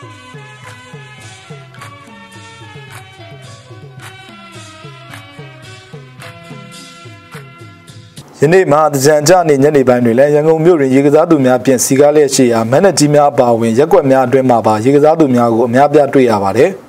ယနေ့မှာတကြံကြနေညနေပိုင်းတွင်လည်းရန်ကုန်မြို့တွင်ရေကစားသူများဖြင့်စီကားလျက်ရှိရာမန်နက်ကြီးများအပါအဝင်ရက်ွက်များအတွင်းမှာပါရေကစားသူများကိုအများပြားတွေ့ရပါတယ်။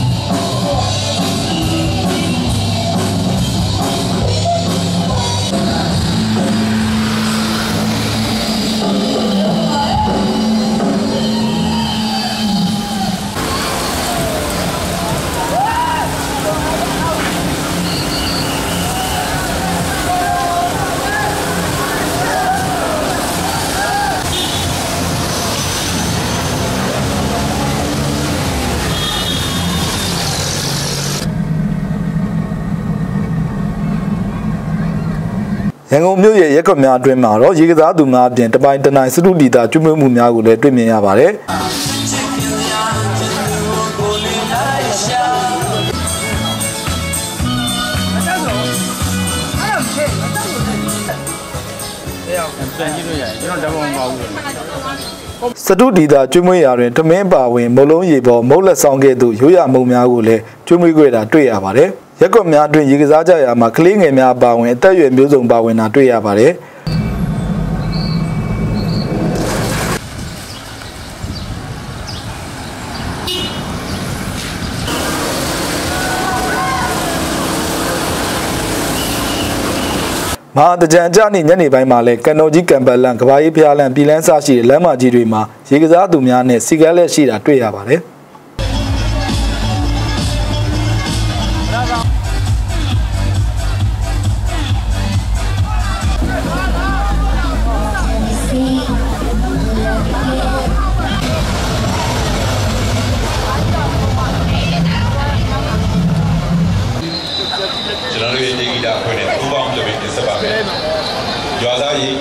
ရန်ကုန်မြို့ရဲ့ရက်ကွက်များအတွင်းမှာတော့ရေကစားသူများအပြင်တပိုင်းတနိုင်စတုဒီတာကျွမ်းမှုများကိုလည်းတွေ့မြင်ရပါတယ်။ပြန်ကြည့်လို့ရတယ်ကျွန်တော်ဓာတ်ပုံမပါဘူးစတုဒီတာကျွေးမွေးရာတွင်ထမင်းပါဝင်မုံလုံးရေပေါ်မုတ်လက်ဆောင်ကဲ့သို့ရိုးရမုံများကိုလည်းကျွေးမွေးကြတာတွေ့ရပါတယ်။ ရက်ကွက်များအတွင်းရေကစားကြရာမှာကလေးငယ်များပါဝင်အသက်အရွယ်မျိုးစုံပါဝင်တာတွေ့ရပါတယ်။မဟာတကြံကြနေညနေပိုင်းမှာလဲကန်တော်ကြီးကံပလန်ကဘာကြီးဖျားလန်ပြည်လန်းစရှိတဲ့လမ်းမကြီးတွေမှာရေကစားသူများနဲ့စီကန်းလက်ရှိတာတွေ့ရပါတယ်။ Jual tali.